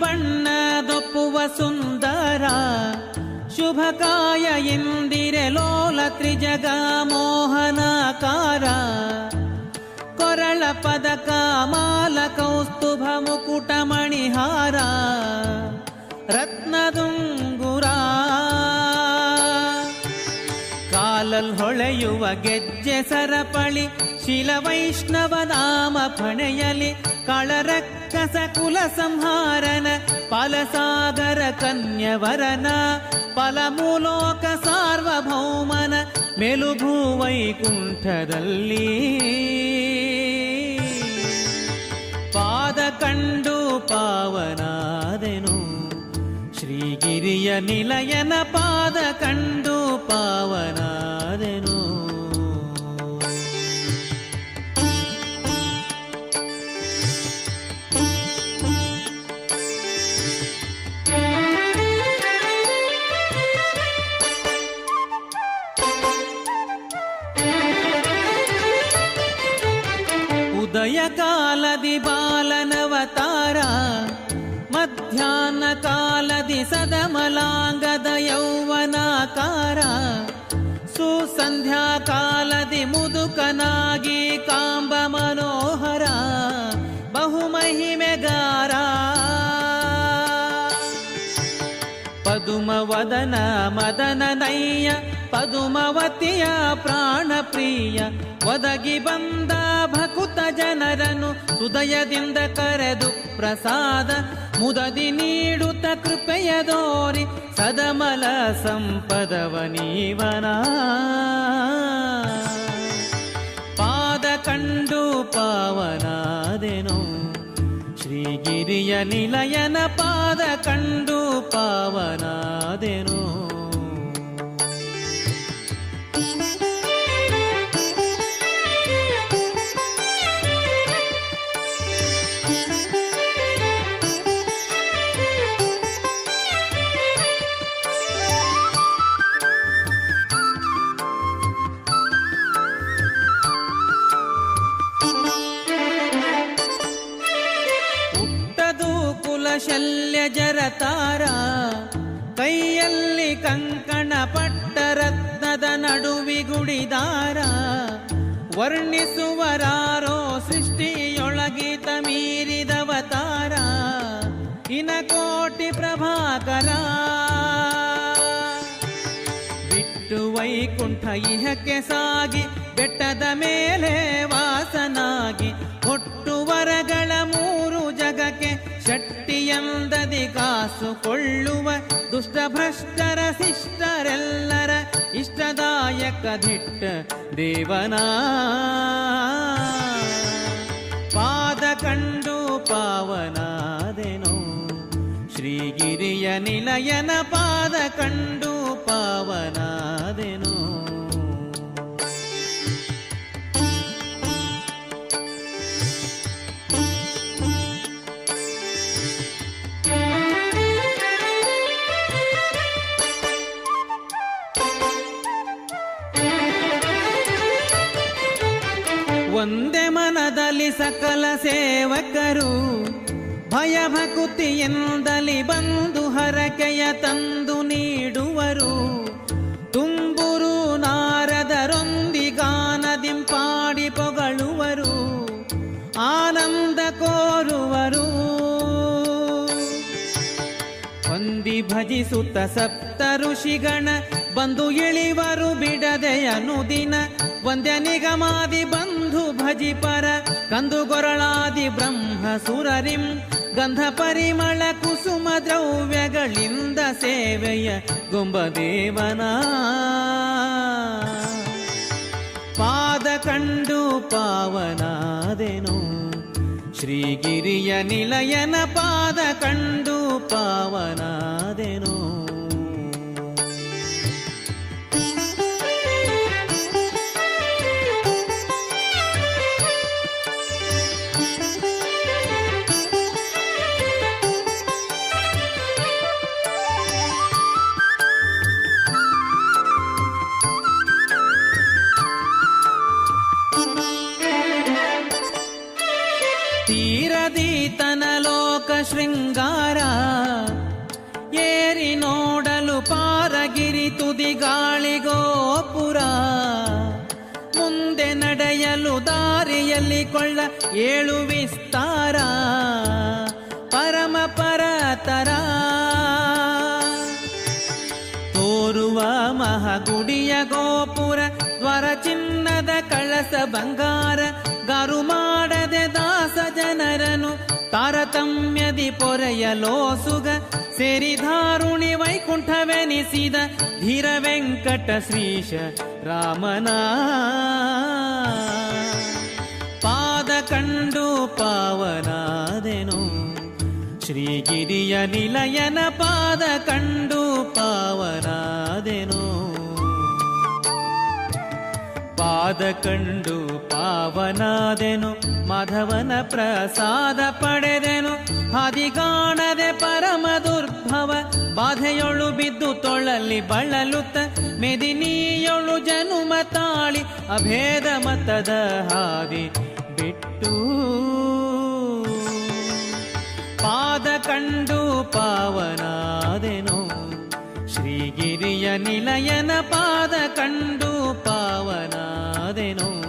ಬಣ್ಣದೊಪ್ಪುವ ಸುಂದರ ಶುಭಕಾಯ ಇಂದಿರೆ ಲೋಲ ತ್ರಿಜಗ ಮೋಹನಾಕಾರ ಕೊರಳ ಪದಕ ಮಾಲ ಕೌಸ್ತುಭ ಮುಕುಟ ಮಣಿಹಾರ. ರತ್ನದುಂಗುರ. ಕಾಲಲ್ ಹೊಳೆಯುವ ಗೆಜ್ಜೆ ಸರಪಳಿ ಶಿಲ ವೈಷ್ಣವ ನಾಮ ಫಣೆಯಲಿ ಕಳರಕ್ಕಸ ಕುಲ ಸಂಹಾರನ ಫಲಸಾಗರ ಕನ್ಯವರನ, ಫಲಮೂಲೋಕ ಸಾರ್ವಭೌಮನ ಮೆಲುಭೂ ವೈಕುಂಠದಲ್ಲಿ ಪಾದ ಕಂಡು ಪಾವನಾದೆನು, ಶ್ರೀಗಿರಿಯ ನಿಲಯನ ಪಾದ ಕಂಡು ಪಾವನಾದೆನು. ಉದಯ ಕಾಲದಿ ಬಾಲನವತಾರ ಮಧ್ಯಾಹ್ನ ಕಾಲದಿ ಸದಮಲಾಂಗದ ಯೌವನಾಕಾರ ಸುಸಂಧ್ಯಾ ಕಾಲದಿ ಮುದುಕನಾಗಿ ಕಾಂಬ ಮನೋಹರ ಬಹುಮಹಿಮೆಗಾರ ಪದುಮವದನ ಮದನ ನಯ್ಯ ಪದುಮವತಿಯ ಪ್ರಾಣ ಪ್ರಿಯ ಒದಗಿ ಬಂದ ಭಕುತ ಜನರನು ಹೃದಯದಿಂದ ಕರೆದು ಪ್ರಸಾದ ಮುದದಿ ನೀಡುತ್ತ ಕೃಪೆಯ ದೋರಿ ಸದಮಲ ಸಂಪದವ ನೀವನ. ಪಾದ ಕಂಡು ಪಾವನಾದೆನು. ಶ್ರೀಗಿರಿಯ ನಿಲಯನ ಪಾದ ಕಂಡು ಪಾವನಾದೆನು. ಕುಲಶಲ್ಯ ಜರತಾರ ಕೈಯಲ್ಲಿ ಕಂಕಣ ಪಟ್ಟ ರತ್ನದ ನಡುವಿಗುಡಿದಾರ ವರ್ಣಿಸುವರಾರೋ ಸೃಷ್ಟಿಯೊಳಗಿತ ಮೀರಿದವತಾರ ಇನ ಕೋಟಿ ಪ್ರಭಾಕರ. ಬಿಟ್ಟು ವೈಕುಂಠ ಇಹಕ್ಕೆ ಸಾಗಿ ಬೆಟ್ಟದ ಮೇಲೆ ವಾಸನಾಗಿ ಹೊಟ್ಟು ಶಕ್ತಿಯಂದದಿ ದುಷ್ಟಭ್ರಷ್ಟರ ಶಿಷ್ಟರೆಲ್ಲರ ಇಷ್ಟದಾಯಕ ದಿಟ್ಟ ದೇವನ. ಪಾದ ಕಂಡು ಪಾವನಾದೆನು. ಶ್ರೀಗಿರಿಯ ನಿಲಯನ ಪಾದ ಕಂಡು ಪಾವನಾದೆನು. ಸೇವಕರು ಭಯ ಬಂದು ಹರಕೆಯ ತಂದು ನೀಡುವರು. ತುಂಬುರು ನಾರದರೊಂದಿಗಾನದಿಂಪಾಡಿ ಪೊಗಳುವರು. ಆನಂದ ಕೋರುವರು. ಹೊಂದಿ ಭಜಿಸುತ್ತ ಸಪ್ತ ಋಷಿಗಣ ಬಂದು ಇಳಿವರು ಬಿಡದೆ ಅನುದಿನ ಒಂದ್ಯ ನಿಗಮಾದಿ ಬಂಧು ಭಜಿಪರ ಕಂದು ಗೊರಳಾದಿ ಬ್ರಹ್ಮ ಸುರರಿಂ. ಗಂಧ ಪರಿಮಳ ಕುಸುಮ ದ್ರವ್ಯಗಳಿಂದ ಸೇವೆಯ ಗುಂಬದೇವನ. ಪಾದ ಕಂಡು ಪಾವನಾದೆನು. ಶ್ರೀಗಿರಿಯ ನಿಲಯನ ಪಾದ ಕಂಡು ನಡೆಯಲು ದಾರಿಯಲ್ಲಿ ಕೊಳ್ಳ ಏಳು ವಿಸ್ತಾರ. ಪರಮ ಪರತರ. ತೋರುವ ಮಹಗುಡಿಯ ಗೋಪುರ, ದ್ವರ ಚಿನ್ನದ ಕಳಸ ಬಂಗಾರ. ಗರು ಮಾಡದೆ ದಾಸ ಜನರನು, ತಾರತಮ್ಯದಿ ಪೊರೆಯಲೋಸುಗ ಸೇರಿಧಾರುಣಿ ವೈಕುಂಠವೆನಿಸಿದ ಧೀರ ವೆಂಕಟ ಶ್ರೀಶ ರಾಮನ. ಕಂಡು ಪಾವನಾದೆನು. ಶ್ರೀಗಿರಿಯ ನಿಲಯನ ಪಾದ ಕಂಡು ಪಾವನಾದೆನು. ಪಾದ ಕಂಡು ಪಾವನಾದೆನು. ಮಾಧವನ ಪ್ರಸಾದ ಪಡೆದೆನು. ಹದಿಗಾಣದೆ ಪರಮ ದುರ್ಭವ. ಬಾಧೆಯೊಳು ಬಿದ್ದು ತೊಳಲಿ ಬಳಲುತ್ತ. ಮೆದಿನಿಯೊಳು ಜನುಮ ತಾಳಿ. ಅಭೇದ ಮತದ ಹಾದಿ. ಬಿಟ್ಟು ಪಾದ ಕಂಡು ಪಾವನಾದೆನು. ಶ್ರೀಗಿರಿಯ ನಿಲಯನ ಪಾದ ಕಂಡು ಪಾವನಾದೆನು.